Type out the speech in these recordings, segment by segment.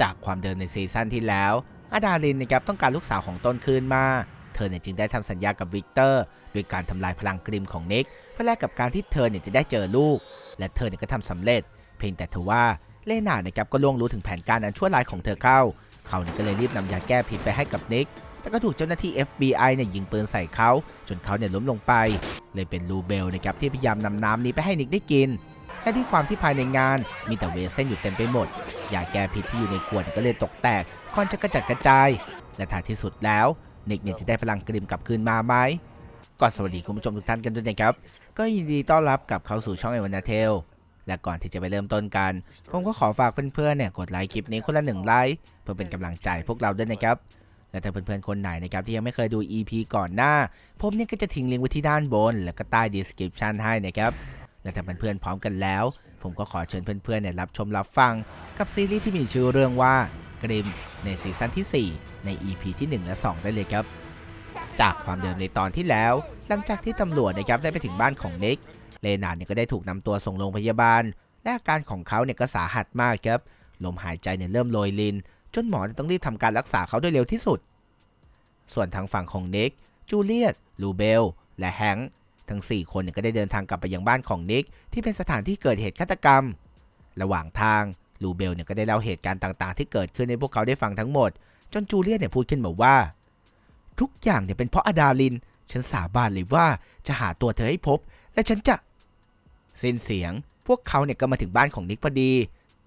จากความเดิมในซีซั่นที่แล้ว อาดาลินนะครับต้องการลูกสาวของต้นคืนมา เธอเนี่ยจึงได้ทำสัญญากับวิกเตอร์โดยการทำลายพลังกริมของนิกเพื่อแลกกับการที่เธอเนี่ยจะได้เจอลูก และเธอเนี่ยก็ทำสำเร็จ เพียงแต่เธอว่าเลนานะครับก็ล่วงรู้ถึงแผนการอันชั่วร้ายของเธอเข้า เขาเนี่ยก็เลยรีบนำยาแก้พิษไปให้กับนิกแต่ก็ถูกเจ้าหน้าที่ FBI เนี่ยยิงปืนใส่เขา จนเขาเนี่ยล้มลงไป เลยเป็นลูเบลนะครับที่พยายามนำน้ำนี้ไปให้นิกได้กิน และด้วยความที่ภายในงาน มีแต่เวเส้นอยู่เต็มไปหมด ยาแก้พิษที่อยู่ในขวดเนี่ยก็เลยตกแตกค่อนจะกระจัดกระจาย และท้ายที่สุดแล้วนิกเนี่ยจะได้พลังกริมกลับคืนมาไหมก่อนสวัสดีคุณผู้ชมทุกท่านกันด้วยนะครับ ก็ยินดีต้อนรับกลับเข้าสู่ช่องไอวันนาเทลและก่อนที่จะไปเริ่มต้นกัน ผมก็ขอฝากเพื่อนๆเนี่ยกดไลค์คลิปนี้คนละหนึ่งไลค์เพื่อเป็นกำลังใจพวกเราด้วยนะครับและถ้าเพื่อนๆคนไหนนะครับที่ยังไม่เคยดู EP ก่อนหน้า ผมเนี่ยก็จะทิ้งลิงก์ไว้ที่ด้านบน แล้วก็ใต้ description ให้นะครับ และถ้าเพื่อนๆพร้อมกันแล้ว ผมก็ขอเชิญเพื่อนๆเนี่ยรับชมรับฟัง กับซีรีส์ที่มีชื่อเรื่องว่ากริมในซีซั่นที่ 4 ใน EP ที่ 1 และ 2 ได้เลยครับ จากความเดิมในตอนที่แล้ว หลังจากที่ตำรวจนะครับได้ไปถึงบ้านของนิกเลนาเนี่ยก็ได้ถูกนำตัวส่งโรงพยาบาล และอาการของเขาเนี่ยก็สาหัสมากครับลมหายใจเนี่ยเริ่มโรยลิน จนหมอต้องรีบทำการรักษาเขาโดยเร็วที่สุด ส่วนทางฝั่งของนิกจูเลียตลูเบล และแฮงค์ ทั้ง 4 คนเนี่ยก็ได้เดินทางกลับไปยังบ้านของนิกที่เป็นสถานที่เกิดเหตุฆาตกรรม ระหว่างทางลูเบลเนี่ยก็ได้เล่าเหตุการณ์ต่างๆ ที่เกิดขึ้นให้พวกเขาได้ฟังทั้งหมด จนจูเลียตเนี่ยพูดขึ้นมาว่า ทุกอย่างเนี่ยเป็นเพราะอดาลิน ฉันสาบานเลยว่าจะหาตัวเธอให้พบ และฉันจะสิ้นเสียง พวกเขาเนี่ยก็มาถึงบ้านของนิกพอดี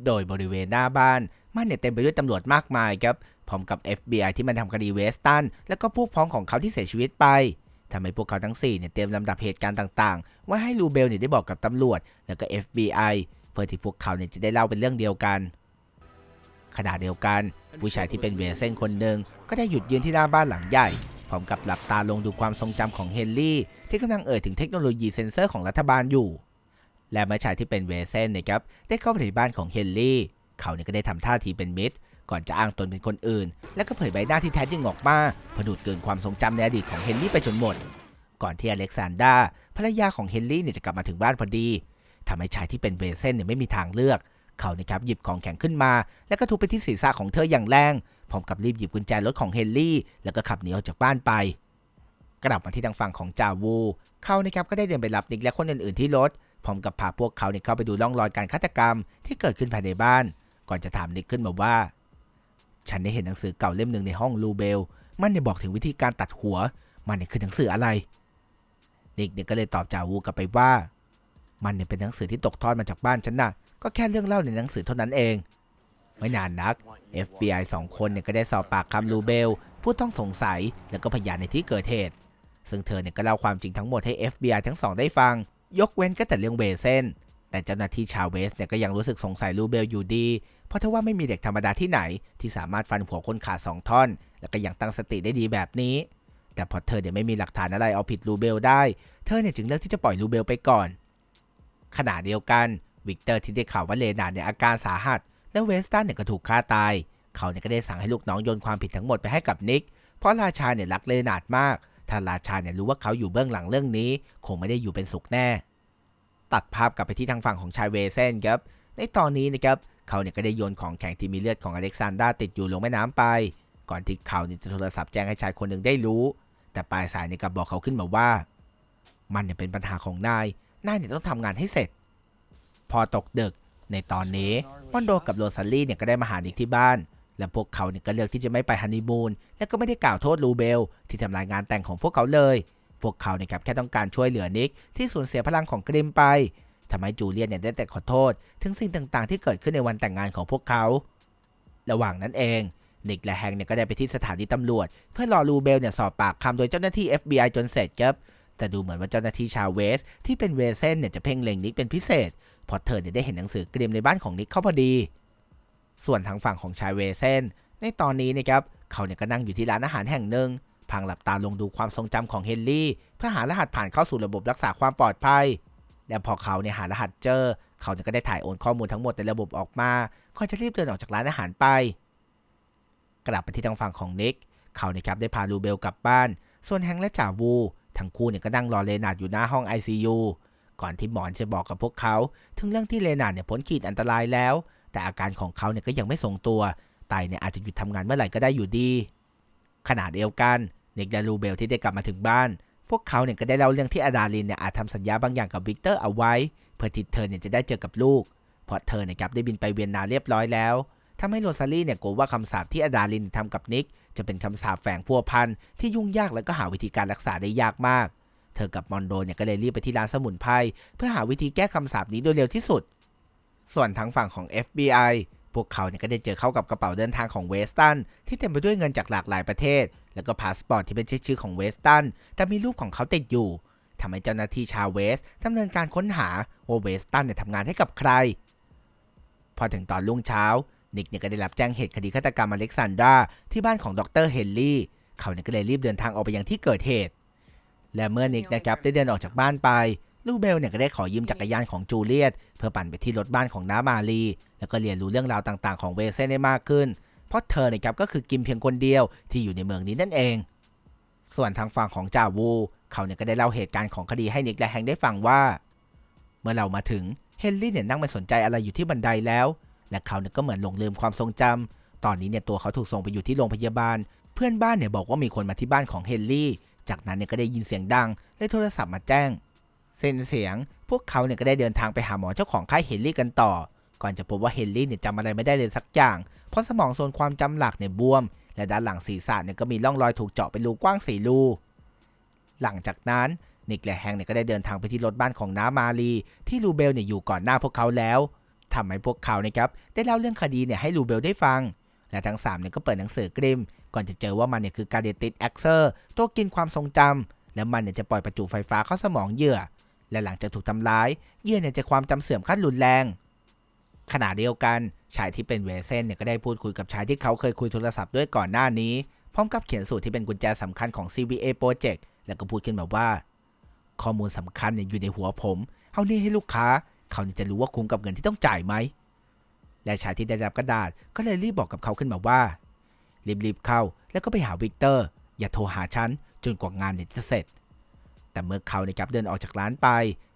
โดยบริเวณหน้าบ้านมันเนี่ยเต็มไปด้วยตำรวจมากมายครับพร้อมกับ FBI ที่มันทำคดีเวสตันและก็พวกพ้องของเขาที่เสียชีวิตไป ทำให้พวกเขาทั้ง4เนี่ยเตรียมลำดับเหตุการณ์ต่างๆ ว่าให้ลูเบลเนี่ยได้บอกกับตำรวจ แล้วก็ FBI เพื่อที่พวกเขาเนี่ยจะได้เล่าเป็นเรื่องเดียวกันขณะเดียวกัน ผู้ชายที่เป็นเวเซนคนหนึ่งก็ได้หยุดยืนที่หน้าบ้านหลังใหญ่พร้อมกับหลับตาลงดูความทรงจำของเฮนรี่ที่กำลังเอ่ยถึงเทคโนโลยีเซ็นเซอร์ของรัฐบาลอยู่ และเมื่อชายที่เป็นเวเซนนะครับได้เข้าไปในบ้านของเฮนรี่เขาเนี่ยก็ได้ทำท่าทีเป็นมิตร ก่อนจะอ้างตนเป็นคนอื่น และก็เผยใบหน้าที่แท้จริงออกมาเพื่อดูดเกินความทรงจำในอดีตของเฮนรี่ไปจนหมด ก่อนที่อเล็กซานดราภรรยาของเฮนรี่เนี่ยจะกลับมาถึงบ้านพอดีทำให้ชายที่เป็นเวเซนเนี่ยไม่มีทางเลือก เขานะครับหยิบของแข็งขึ้นมา แล้วก็ทุบไปที่ศีรษะของเธออย่างแรง พร้อมกับรีบหยิบกุญแจรถของเฮนรี่ แล้วก็ขับหนีออกจากบ้านไป กลับมาที่ทางฝั่งของจาวูเขานะครับก็ได้เดินไปรับนิกและคนอื่นๆที่รถพร้อมกับพาพวกเขาเนี่ยเข้าไปดูร่องรอยการฆาตกรรมที่เกิดขึ้นภายในบ้าน ก่อนจะถามนิกขึ้นมาว่า ฉันได้เห็นหนังสือเก่าเล่มหนึ่งในห้องลูเบล มันเนี่ยบอกถึงวิธีการตัดหัว มันเนี่ยคือหนังสืออะไรนิกเนี่ยก็เลยตอบจาวูกลับไปว่า มันเนี่ยเป็นหนังสือที่ตกทอดมาจากบ้านฉันนะก็แค่เรื่องเล่าในหนังสือเท่านั้นเอง ไม่นานนัก FBI สองคนเนี่ยก็ได้สอบปากคำลูเบล ผู้ต้องสงสัยแล้วก็พยานในที่เกิดเหตุ ซึ่งเธอเนี่ยก็เล่าความจริงทั้งหมดให้ FBI ทั้งสองได้ฟัง ยกเว้นก็แต่เรื่องเบเซนแต่เจ้าหน้าที่ชาวเวสเนี่ยก็ยังรู้สึกสงสัยลูเบลอยู่ดี ราะถ้าว่าไม่มีเด็กธรรมดาที่ไหน ที่สามารถฟันหัวคนขาดสองท่อน แล้วก็ยังตั้งสติได้ดีแบบนี้ แต่พอเธอเนี่ยไม่มีหลักฐานอะไรเอาผิดลูเบลได้ เธอเนี่ยจึงเลือกที่จะปล่อยลูเบลไปก่อน ขณะเดียวกันวิกเตอร์ที่ได้ข่าวว่าเลนาเนี่ยอาการสาหัส และเวสตันเนี่ยก็ถูกฆ่าตาย เขาเนี่ยก็ได้สั่งให้ลูกน้องโยนความผิดทั้งหมดไปให้กับนิก เพราะราชาเนี่ยรักเลนาร์ดมาก ถ้าราชาเนี่ยรู้ว่าเขาอยู่เบื้องหลังเรื่องนี้ คงไม่ได้อยู่เป็นสุขแน่ ตัดภาพกลับไปที่ทางฝั่งของชายเวเซนครับ ในตอนนี้นะครับ เขาเนี่ยก็ได้โยนของแข็งที่มีเลือดของอเล็กซานดราติดอยู่ลงแม่น้ำไป ก่อนที่เขาเนี่ยจะโทรศัพท์แจ้งให้ชายคนหนึ่งได้รู้ แต่ปลายสายเนี่ยกลับบอกเขาขึ้นมาว่า มันเนี่ยเป็นปัญหาของนาย นายเนี่ยต้องทำงานให้เสร็จ พอตกดึกในตอนนี้มอนโดกับโรซาลี่เนี่ยก็ได้มาหานิกที่บ้าน และพวกเขาเนี่ยก็เลือกที่จะไม่ไปฮันนีมูนและก็ไม่ได้กล่าวโทษลูเบล ที่ทำลายงานแต่งของพวกเขาเลย พวกเขาเนี่ยครับแค่ต้องการช่วยเหลือนิกที่สูญเสียพลังของกริมไป ทำให้จูเลียนเนี่ยได้แต่ขอโทษ ถึงสิ่งต่างๆ ที่เกิดขึ้นในวันแต่งงานของพวกเขา ระหว่างนั้นเองนิกและแฮงเนี่ยก็ได้ไปที่สถานีตำรวจ เพื่อรอลูเบลเนี่ยสอบปากคำโดยเจ้าหน้าที่ FBI จนเสร็จครับแต่ดูเหมือนว่าเจ้าหน้าที่ชาวเวส ที่เป็นเวเซนเนี่ยจะเพ่งเล็งนิกเป็นพิเศษพราะเธอเนี่ยได้เห็นหนังสือกริมในบ้านของนิกเข้าพอดี ส่วนทางฝั่งของชายเวเซนในตอนนี้นะครับเขาเนี่ยก็นั่งอยู่ที่ร้านอาหารแห่งหนึ่งพังหลับตาลงดูความทรงจำของเฮนรี่เพื่อหารหัสผ่านเข้าสู่ระบบรักษาความปลอดภัย และพอเขาเนี่ยหารหัสเจอ เขาเนี่ยก็ได้ถ่ายโอนข้อมูลทั้งหมดในระบบออกมาก่อนจะรีบเดินออกจากร้านอาหารไป กลับไปที่ทางฝั่งของนิกเขาเนี่ยครับได้พาลูเบลกลับบ้าน ส่วนแฮงและจ่าวู ทั้งคู่เนี่ยก็นั่งรอเลนาร์ดอยู่หน้าห้อง ICU ก่อนที่หมอนจะบอกกับพวกเขา ถึงเรื่องที่เลนาร์ดเนี่ยพ้นขีดอันตรายแล้ว แต่อาการของเขาเนี่ยก็ยังไม่ทรงตัวไตเนี่ยอาจจะหยุดทำงานเมื่อไหร่ก็ได้อยู่ดีขณะเดียวกันเนกและลูเบลที่ได้กลับมาถึงบ้าน พวกเขาเนี่ยก็ได้เล่าเรื่องที่อาดาลินเนี่ยอาจทำสัญญาบางอย่างกับวิกเตอร์เอาไว้ เพื่อที่เธอเนี่ยจะได้เจอกับลูกเพราะเธอเนี่ยครับได้บินไปเวียนนาเรียบร้อยแล้วทำให้โรซาลีเนี่ยกลัวว่าคำสาปที่อาดาลินทำกับนิก จะเป็นคำสาปแฝงพัวพันที่ยุ่งยากและก็หาวิธีการรักษาได้ยากมาก เธอกับมอนโดเนี่ยก็เลยรีบไปที่ร้านสมุนไพรเพื่อหาวิธีแก้คำสาปนี้โดยเร็วที่สุด ส่วนทางฝั่งของ FBI พวกเขาเนี่ยก็ได้เจอเข้ากับกระเป๋าเดินทางของเวสตันที่เต็มไปด้วยเงินจากหลากหลายประเทศ แล้วก็พาสปอร์ตที่เป็นชื่อของเวสตันแต่มีรูปของเขาติดอยู่ทำให้เจ้าหน้าที่ชาวเวสดำเนินการค้นหาว่าเวสตันเนี่ยทำงานให้กับใคร พอถึงตอนรุ่งเช้า นิกเนี่ยก็ได้รับแจ้งเหตุคดีฆาตกรรมอเล็กซานดราที่บ้านของดรเฮนรี่เขาเนี่ยก็เลยรีบเดินทางออกไปยังที่เกิดเหตุ และเมื่อนิกนะครับได้เดินออกจากบ้านไป ลูกเบลเนี่ยก็ได้ขอยืมจักรยานของจูเลียตเพื่อปั่นไปที่รถบ้านของน้ามาลี แล้วก็เรียนรู้เรื่องราวต่างๆของเวเซนได้มากขึ้น เพราะเธอเนี่ยครับก็คือกิมเพียงคนเดียวที่อยู่ในเมืองนี้นั่นเอง ส่วนทางฝั่งของจาวู เขาเนี่ยก็ได้เล่าเหตุการณ์ของคดีให้นิกและแฮงค์ได้ฟังว่า เมื่อเรามาถึงเฮนรี่เนี่ยนั่งไม่สนใจอะไรอยู่ที่บันไดแล้ว และเขาเนี่ยก็เหมือนหลงลืมความทรงจำตอนนี้เนี่ยตัวเขาถูกส่งไปอยู่ที่โรงพยาบาล เพื่อนบ้านเนี่ยบอกว่ามีคนมาที่บ้านของเฮนรี่ จากนั้นเนี่ยก็ได้ยินเสียงดังเลยโทรศัพท์มาแจ้ง เซ็นเสียง พวกเขาเนี่ยก็ได้เดินทางไปหาหมอเจ้าของค่ายเฮนรี่กันต่อ ก่อนจะพบว่าเฮนรี่เนี่ยจำอะไรไม่ได้เลยสักอย่าง เพราะสมองโซนความจำหลักเนี่ยบวม และด้านหลังศีรษะเนี่ยก็มีร่องรอยถูกเจาะเป็นรูกว้างสี่รูหลังจากนั้นนิกและแฮงเนี่ยก็ได้เดินทางไปที่รถบ้านของน้ามาลีที่ลูเบลเนี่ยอยู่ก่อนหน้าพวกเขาแล้วทำให้พวกเขานะครับได้เล่าเรื่องคดีเนี่ยให้ลูเบลได้ฟัง และทั้งสามเนี่ยก็เปิดหนังสือกริม ก่อนจะเจอว่ามันเนี่ยคือการเดติดแอคเซอร์ตัวกินความทรงจำและมันเนี่ยจะปล่อยประจุไฟฟ้าเข้าสมองเหยื่อ และหลังจากถูกทำร้ายเยื่อเนี่ยจะความจำเสื่อมขั้นรุนแรง ขณะเดียวกันชายที่เป็นเวเซนเนี่ยก็ได้พูดคุยกับชายที่เขาเคยคุยโทรศัพท์ด้วยก่อนหน้านี้ พร้อมกับเขียนสูตรที่เป็นกุญแจสำคัญของ CVA Project แล้วก็พูดขึ้นมาว่า ข้อมูลสำคัญเนี่ยอยู่ในหัวผมเอานี่ให้ลูกค้า เขาจะรู้ว่าคุ้มกับเงินที่ต้องจ่ายไหมและชายที่ได้รับกระดาษก็เลยรีบบอกกับเขาขึ้นมาว่า รีบๆเข้า แล้วก็ไปหาวิกเตอร์ อย่าโทรหาฉันจนกว่างานเนี่ยจะเสร็จ แต่เมื่อเขานี่ยครับเดินออกจากร้านไป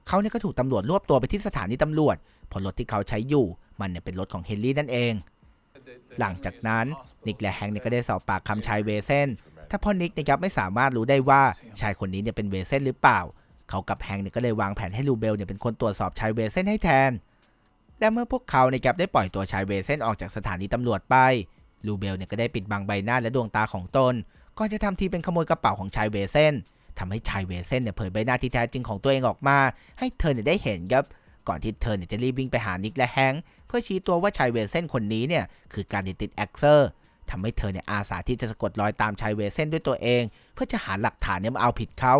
เขาเนี่ยก็ถูกตำรวจรวบตัวไปที่สถานีตำรวจพราะรถที่เขาใช้อยู่มันเนี่ยเป็นรถของเฮนรี่นั่นเอง หลังจากนั้นนิกและแฮงค์เนี่ยก็ได้สอบปากคำชายเวเซนถ้าพ่อนิกนะครับไม่สามารถรู้ได้ว่าชายคนนี้เนี่ยเป็นเวเซนหรือเปล่า เขากับแฮงค์เนี่ยก็เลยวางแผนให้ลูเบลเนี่ยเป็นคนตรวจสอบชายเวเซนให้แทน และเมื่อพวกเขานะครับได้ปล่อยตัวชายเวเซนออกจากสถานีตำรวจไปลูเบลเนี่ยก็ได้ปิดบังใบหน้าและดวงตาของตนก่อนจะทำทีเป็นขโมยกระเป๋าของชายเวเซน ทำให้ชายเวเซนเนี่ยเผยใบหน้าที่แท้จริงของตัวเองออกมา ให้เธอเนี่ยได้เห็นครับ ก่อนที่เธอเนี่ยจะรีบวิ่งไปหานิกและแฮงค์เพื่อชี้ตัวว่าชายเวเซนคนนี้เนี่ยคือการดิติดแอคเซอร์ทำให้เธอเนี่ยอาสาที่จะสะกดรอยตามชายเวเซนด้วยตัวเอง เพื่อจะหาหลักฐานเนี่ยมาเอาผิดเขา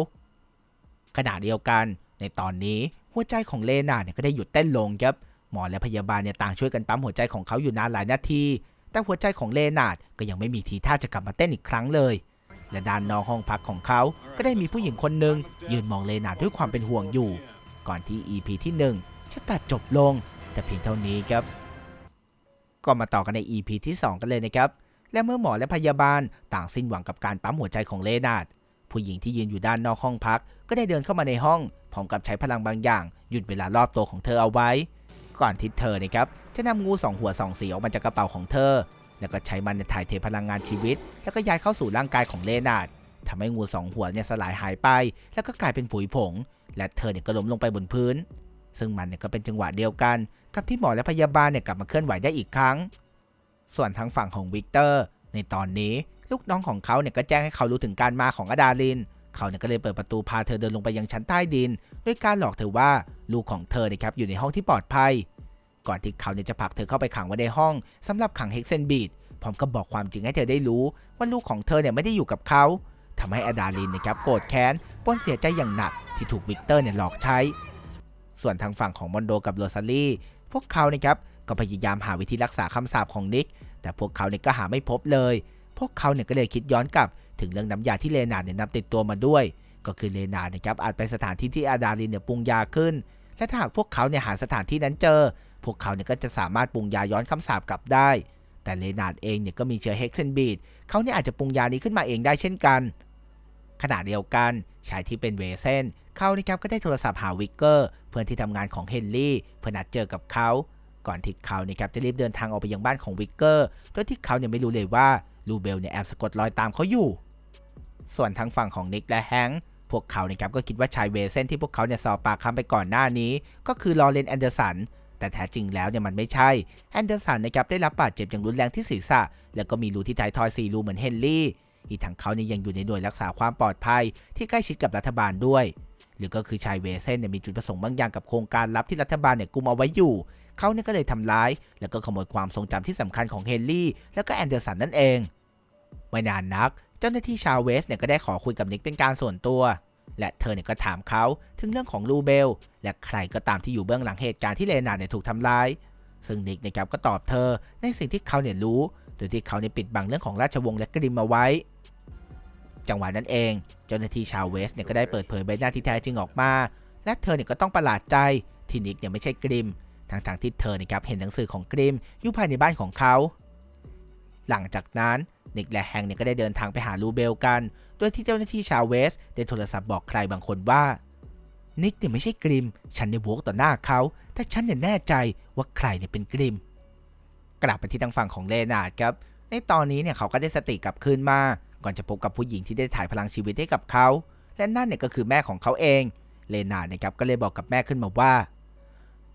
ขณะเดียวกัน ในตอนนี้หัวใจของเลนาเนี่ยก็ได้หยุดเต้นลงครับหมอและพยาบาลเนี่ยต่างช่วยกันปั๊มหัวใจของเขาอยู่นานหลายนาที แต่หัวใจของเลนาดก็ยังไม่มีทีท่าจะกลับมาเต้นอีกครั้งเลย และด้านนอกห้องพักของเขา ก็ได้มีผู้หญิงคนหนึ่งยืนมองเลนาด้วยความเป็นห่วงอยู่ ก่อนที่ EP ที่ 1 จะตัดจบลง แต่เพียงเท่านี้ครับ ก็มาต่อกันใน EP ที่ 2 กันเลยนะครับ และเมื่อหมอและพยาบาลต่างสิ้นหวังกับการปั๊มหัวใจของเลนาดผู้หญิงที่ยืนอยู่ด้านนอกห้องพัก ก็ได้เดินเข้ามาในห้องพร้อมกับใช้พลังบางอย่าง หยุดเวลารอบตัวของเธอเอาไว้ ก่อนที่เธอนะครับจะนำงูสองหัวสองสีออกมาจากกระเป๋าของเธอ แล้วก็ใช้มันในถ่ายเทพลังงานชีวิต แล้วก็ย้ายเข้าสู่ร่างกายของเลนาดทำให้งูสองหัวเนี่ยสลายหายไป แล้วก็กลายเป็นผุยผง และเธอเนี่ยก็ล้มลงไปบนพื้น ซึ่งมันเนี่ยก็เป็นจังหวะเดียวกัน กับที่หมอและพยาบาลเนี่ยกลับมาเคลื่อนไหวได้อีกครั้ง ส่วนทางฝั่งของวิกเตอร์ ในตอนนี้ลูกน้องของเขาเนี่ยก็แจ้งให้เขารู้ถึงการมาของอดาลิน เขาเนี่ยก็เลยเปิดประตูพาเธอเดินลงไปยังชั้นใต้ดิน ด้วยการหลอกเธอว่าลูกของเธอเนี่ยครับอยู่ในห้องที่ปลอดภัย ก่อนที่เขาเนี่ยจะผลักเธอเข้าไปขังไว้ในห้องสำหรับขังเฮกเซนบีดพร้อมกับบอกความจริงให้เธอได้รู้ ว่าลูกของเธอเนี่ยไม่ได้อยู่กับเขาทำให้อดาลินนะครับโกรธแค้นปนเสียใจอย่างหนักที่ถูกวิกเตอร์เนี่ยหลอกใช้ ส่วนทางฝั่งของมอนโดกับโรซาลี่พวกเขานะครับก็พยายามหาวิธีรักษาคำสาปของนิก แต่พวกเขาเนี่ยก็หาไม่พบเลย พวกเขาเนี่ยก็เลยคิดย้อนกลับ ถึงเรื่องน้ำยาที่เลนาเนี่ยนำติดตัวมาด้วย ก็คือเลนานะครับอาจไปสถานที่ที่อาดาลินเนี่ยปรุงยาขึ้น และถ้าหากพวกเขาเนี่ยหาสถานที่นั้นเจอ พวกเขาเนี่ยก็จะสามารถปรุงยาย้อนคำสาปกลับได้ แต่เลนาร์ดเองเนี่ยก็มีเชื้อเฮกเซนบีดเขาเนี่ยอาจจะปรุงยานี้ขึ้นมาเองได้เช่นกัน ขณะเดียวกันชายที่เป็นเวเซนเขานะครับก็ได้โทรศัพท์หาวิกเกอร์เพื่อนที่ทำงานของเฮนรี่เพื่อนัดเจอกับเขาก่อนที่เขาเนี่ยครับจะรีบเดินทางออกไปยังบ้านของวิกเกอร์โดยที่เขาเนี่ยไม่รู้เลยว่าลูเบลเนี่ยแอบสะกดรอยตามเขาอยู่ ส่วนทางฝั่งของนิกและแฮงค์พวกเขาเนี่ยครับก็คิดว่าชายเวเซนที่พวกเขาเนี่ยสอบปากคำไปก่อนหน้านี้ ก็คือลอเรนแอนเดอร์สัน แต่แท้จริงแล้วเนี่ยมันไม่ใช่ แอนเดอร์สันนะครับได้รับบาดเจ็บอย่างรุนแรงที่ศีรษะ แล้วก็มีรูที่ท้ายทอยสี่รูเหมือนเฮนรี่ อีกทั้งเขาเนี่ยยังอยู่ในหน่วยรักษาความปลอดภัย ที่ใกล้ชิดกับรัฐบาลด้วย หรือก็คือชายเวเซนเนี่ยมีจุดประสงค์บางอย่างกับโครงการลับที่รัฐบาลเนี่ยกุมเอาไว้อยู่ เขาเนี่ยก็เลยทำร้าย แล้วก็ขโมยความทรงจำที่สำคัญของเฮนรี่ แล้วก็แอนเดอร์สันนั่นเอง ไม่นานนัก เจ้าหน้าที่ชาวเวสเนี่ยก็ได้ขอคุยกับนิกเป็นการส่วนตัว และเธอเนี่ยก็ถามเขาถึงเรื่องของลูเบล และใครก็ตามที่อยู่เบื้องหลังเหตุการณ์ที่เลนาเนี่ยถูกทำร้าย ซึ่งนิกนะครับก็ตอบเธอในสิ่งที่เขาเนี่ยรู้ โดยที่เขาเนี่ยปิดบังเรื่องของราชวงศ์และกริมเอาไว้ จังหวะนั้นเองเจ้าหน้าที่ชาวเวสเนี่ยก็ได้เปิดเผยใบหน้าที่แท้จริงออกมา และเธอเนี่ยก็ต้องประหลาดใจที่นิกเนี่ยไม่ใช่กริมทั้งๆที่เธอนะครับเห็นหนังสือของกริมอยู่ภายในบ้านของเขา หลังจากนั้นนิกและแฮงเนี่ยก็ได้เดินทางไปหาลูเบลกัน โดยที่เจ้าหน้าที่ชาวเวสได้โทรศัพท์บอกใครบางคนว่า นิกเนี่ยไม่ใช่กริม ฉันเนี่ยโวกต่อหน้าเขา แต่ฉันเนี่ยแน่ใจว่าใครเนี่ยเป็นกริม กลับไปที่ทางฝั่งของเลนาดครับ ในตอนนี้เนี่ยเขาก็ได้สติกลับคืนมา ก่อนจะพบกับผู้หญิงที่ได้ถ่ายพลังชีวิตให้กับเขา และนั่นเนี่ยก็คือแม่ของเขาเอง เลนาดนะครับก็เลยบอกกับแม่ขึ้นมาว่า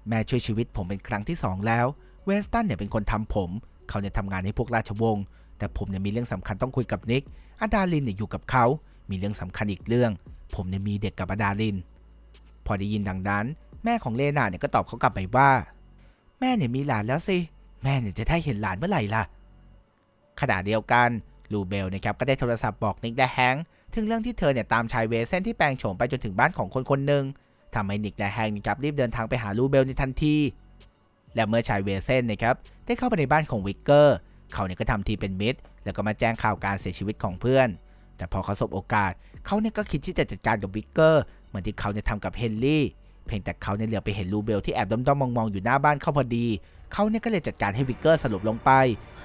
แม่ช่วยชีวิตผมเป็นครั้งที่สองแล้ว เวสตันเนี่ยเป็นคนทำผม เขาเนี่ยทำงานให้พวกราชวงศ์แต่ผมเนี่ยมีเรื่องสำคัญต้องคุยกับนิกอาดาลินเนี่ยอยู่กับเขา มีเรื่องสำคัญอีกเรื่อง ผมเนี่ยมีเด็กกับอาดาลิน พอได้ยินดังนั้น แม่ของเลนาเนี่ยก็ตอบเขากลับไปว่า แม่เนี่ยมีหลานแล้วสิ แม่เนี่ยจะได้เห็นหลานเมื่อไหร่ล่ะ ขณะเดียวกันลูเบลนะครับก็ได้โทรศัพท์บอกนิกและแฮงค์ถึงเรื่องที่เธอเนี่ยตามชายเวเซนที่แปลงโฉมไปจนถึงบ้านของคนคนหนึ่งทำให้นิกและแฮงค์นะครับรีบเดินทางไปหาลูเบลในทันที และเมื่อชายเวเซนนะครับ ได้เข้าไปในบ้านของวิกเกอร์ เขาเนี่ยก็ทำทีเป็นมิตร แล้วก็มาแจ้งข่าวการเสียชีวิตของเพื่อน แต่พอเขาสบโอกาส เขาเนี่ยก็คิดที่จะจัดการกับวิกเกอร์ เหมือนที่เขาเนี่ยทำกับเฮนรี่ เพียงแต่เขาเนี่ยเหลือไปเห็นลูเบลที่แอบด้อมๆมองๆอยู่หน้าบ้านเขาพอดี เขาเนี่ยก็เลยจัดการให้วิกเกอร์สลบลงไป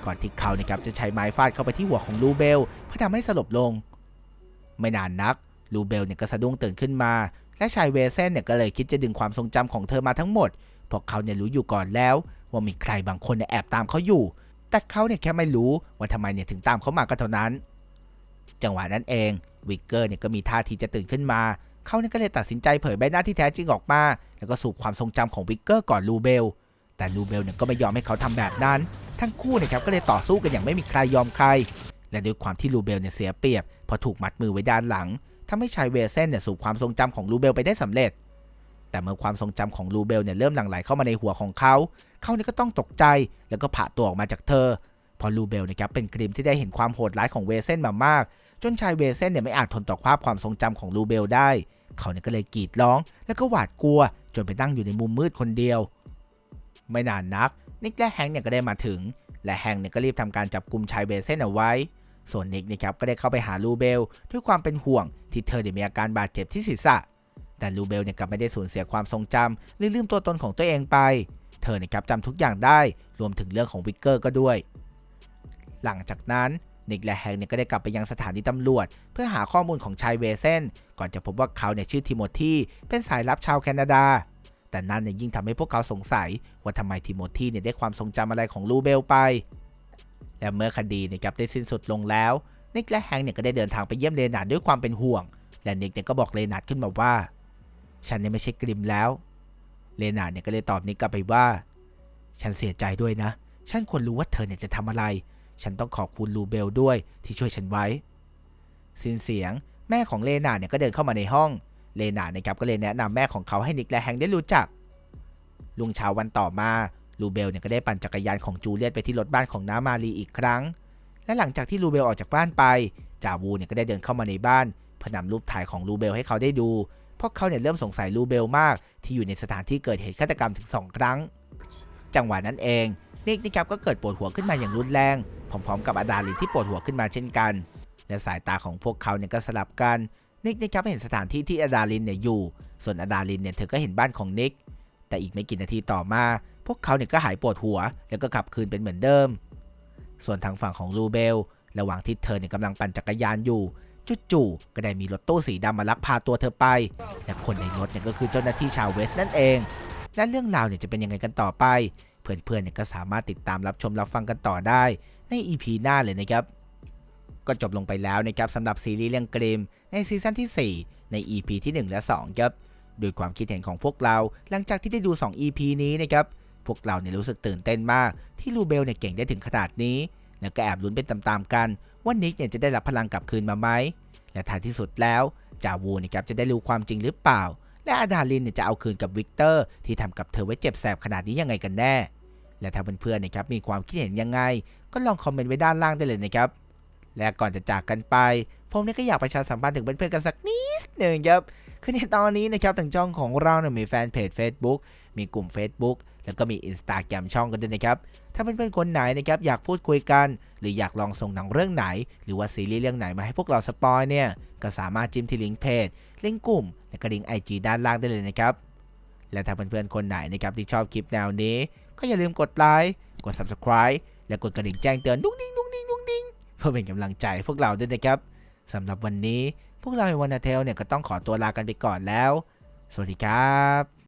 ก่อนที่เขาเนี่ยครับจะใช้ไม้ฟาดเข้าไปที่หัวของลูเบลเพื่อทำให้สลบลง ไม่นานนักลูเบลเนี่ยก็สะดุ้งตื่นขึ้นมา และชายเวเซนเนี่ยก็เลยคิดจะดึงความทรงจำของเธอมาทั้งหมดเพราะเขาเนี่ยรู้อยู่ก่อนแล้ว ว่ามีใครบางคนเนี่ยแอบตามเขาอยู่ แต่เขาเนี่ยแค่ไม่รู้ว่าทำไมเนี่ยถึงตามเขามาก็เท่านั้น จังหวะนั้นเองวิกเกอร์เนี่ยก็มีท่าทีจะตื่นขึ้นมาเขาเนี่ยก็เลยตัดสินใจเผยใบหน้าที่แท้จริงออกมา แล้วก็สูบความทรงจำของวิกเกอร์ก่อนลูเบล แต่ลูเบลเนี่ยก็ไม่ยอมให้เขาทำแบบนั้น ทั้งคู่เนะครับก็เลยต่อสู้กันอย่างไม่มีใครยอมใคร และด้วยความที่ลูเบลเนี่ยเสียเปรียบพราะถูกมัดมือไว้ด้านหลังทำให้ชายเวเซนเนี่ยสูบความทรงจำของลูเบลไปได้สำเร็จ แต่เมื่อความทรงจำของลูเบลเนี่ยเริ่มหลั่งไหลเข้ามาในหัวของเขา เขาเนี่ยก็ต้องตกใจ แล้วก็ผ่าตัวออกมาจากเธอ พอลูเบลนะครับเป็นกริมที่ได้เห็นความโหดร้ายของเวเซนมามาก จนชายเวเซนเนี่ยไม่อาจทนต่อภาพความทรงจำของลูเบลได้ เขาเนี่ยก็เลยกรีดร้อง แล้วก็หวาดกลัว จนไปนั่งอยู่ในมุมมืดคนเดียว ไม่นานนัก นิกและแฮงเนี่ยก็ได้มาถึง และแฮงเนี่ยก็รีบทำการจับกลุ่มชายเวเซนเอาไว้ ส่วนนิกนะครับก็ได้เข้าไปหาลูเบลด้วยความเป็นห่วงที่เธอเนี่ยมีอาการบาดเจ็บที่ศีรษะแต่ลูเบลเนี่ยกลับไม่ได้สูญเสียความทรงจำหรือลืมตัวตนของตัวเองไป เธอเนี่ยครับจำทุกอย่างได้รวมถึงเรื่องของวิกเกอร์ก็ด้วย หลังจากนั้นนิกและแฮงเนี่ยก็ได้กลับไปยังสถานีตำรวจ เพื่อหาข้อมูลของชายเวเซนก่อนจะพบว่าเขาเนี่ยชื่อทิโมธีเป็นสายลับชาวแคนาดา แต่นั่นเนี่ยยิ่งทำให้พวกเขาสงสัยว่าทำไมทิโมธีเนี่ยได้ความทรงจำอะไรของลูเบลไป และเมื่อคดีเนี่ยครับได้สิ้นสุดลงแล้วนิกและแฮงเนี่ยก็ได้เดินทางไปเยี่ยมเลนาร์ดด้วยความเป็นห่วง และนิกเนี่ยก็บอกเลนาร์ดขึ้นมาว่า ฉันเนี่ยไม่ใช่กริมแล้ว เลนาเนี่ยก็เลยตอบนิกกลับไปว่า ฉันเสียใจด้วยนะ ฉันควรรู้ว่าเธอเนี่ยจะทำอะไร ฉันต้องขอบคุณลูเบลด้วยที่ช่วยฉันไว้ สิ้นเสียง แม่ของเลนาเนี่ยก็เดินเข้ามาในห้อง เลนาร์ดนะครับก็เลยแนะนำแม่ของเขาให้นิกและแฮงได้รู้จัก ลุงเช้าวันต่อมาลูเบลเนี่ยก็ได้ปั่นจักรยานของจูเลียตไปที่รถบ้านของน้ามารีอีกครั้ง และหลังจากที่ลูเบลออกจากบ้านไป จาวูเนี่ยก็ได้เดินเข้ามาในบ้านเพื่อนำรูปถ่ายของลูเบลให้เขาได้ดู พราะเขาเนี่ยเริ่มสงสัยลูเบลมาก ที่อยู่ในสถานที่เกิดเหตุฆาตกรรมถึง 2 ครั้ง จังหวะนั้นเองนิกนะครับก็เกิดปวดหัวขึ้นมาอย่างรุนแรงพร้อมๆกับอาดาลินที่ปวดหัวขึ้นมาเช่นกัน และสายตาของพวกเขาเนี่ยก็สลับกันนิกนะครับเห็นสถานที่ที่อาดาลินเนี่ยอยู่ ส่วนอาดาลินเนี่ยเธอก็เห็นบ้านของนิกแต่อีกไม่กี่นาทีต่อมา พวกเขาเนี่ยก็หายปวดหัว แล้วก็กลับคืนเป็นเหมือนเดิม ส่วนทางฝั่งของลูเบล ระหว่างที่เธอเนี่ยกำลังปั่นจักรยานอยู่ จู่ๆก็ได้มีรถตู้สีดำมาลักพาตัวเธอไป และคนในรถเนี่ยก็คือเจ้าหน้าที่ชาวเวส์นั่นเอง และเรื่องราวเนี่ยจะเป็นยังไงกันต่อไปเเพื่อนๆเนี่ยก็สามารถติดตามรับชมรับฟังกันต่อได้ใน EP หน้าเลยนะครับ ก็จบลงไปแล้วนะครับสำหรับซีรีส์เรื่องกริมในซีซั่นที่ 4 ใน EP ที่ 1 และ 2 ครับโดยความคิดเห็นของพวกเรา หลังจากที่ได้ดู 2 EP นี้นะครับ พวกเราเนี่ยรู้สึกตื่นเต้นมากที่ลูเบลเนี่ยเก่งได้ถึงขนาดนี้ แล้วก็แอบลุ้นเป็นตามๆกันว่านิกเนี่ยจะได้รับพลังกลับคืนมาไหมและท้ายที่สุดแล้วจาวูนะครับจะได้รู้ความจริงหรือเปล่า และอาดาลินเนี่ยจะเอาคืนกับวิกเตอร์ที่ทำกับเธอไว้เจ็บแสบขนาดนี้ยังไงกันแน่ และถ้าเพื่อนๆนะครับมีความคิดเห็นยังไง ก็ลองคอมเมนต์ไว้ด้านล่างได้เลยนะครับและก่อนจะจากกันไป ผมเนี่ยก็อยากประชาสัมพันธ์ถึงเพื่อนๆกันสักนิดหนึ่งครับคือในตอนนี้นะครับทางช่องของเราเนี่ยมีแฟนเพจ Facebook มีกลุ่ม Facebook แล้วก็มี Instagram ช่องกันด้วยนะครับ ถ้าเพื่อนๆคนไหนนะครับอยากพูดคุยกัน หรืออยากลองส่งหนังเรื่องไหน หรือว่าซีรีส์เรื่องไหนมาให้พวกเราสปอยเนี่ยก็สามารถจิ้มที่ลิงก์เพจลิงก์กลุ่ม และก็ลิงก์ไอจีด้านล่างได้เลยนะครับและถ้าเพื่อนๆคนไหนนะครับที่ชอบคลิปแนวนี้ ก็อย่าลืมกดไลค์กด Subscribe และกดกระดิ่งแจ้งเตือนดุ้งดิ้งดุ้งดิ้งดุ้งดิ้งเพื่อเป็นกำลังใจพวกเราด้วยนะครับสำหรับวันนี้พวกเราในวันนาเทลเนี่ยก็ต้องขอตัวลากันไปก่อนแล้ว สวัสดีครับ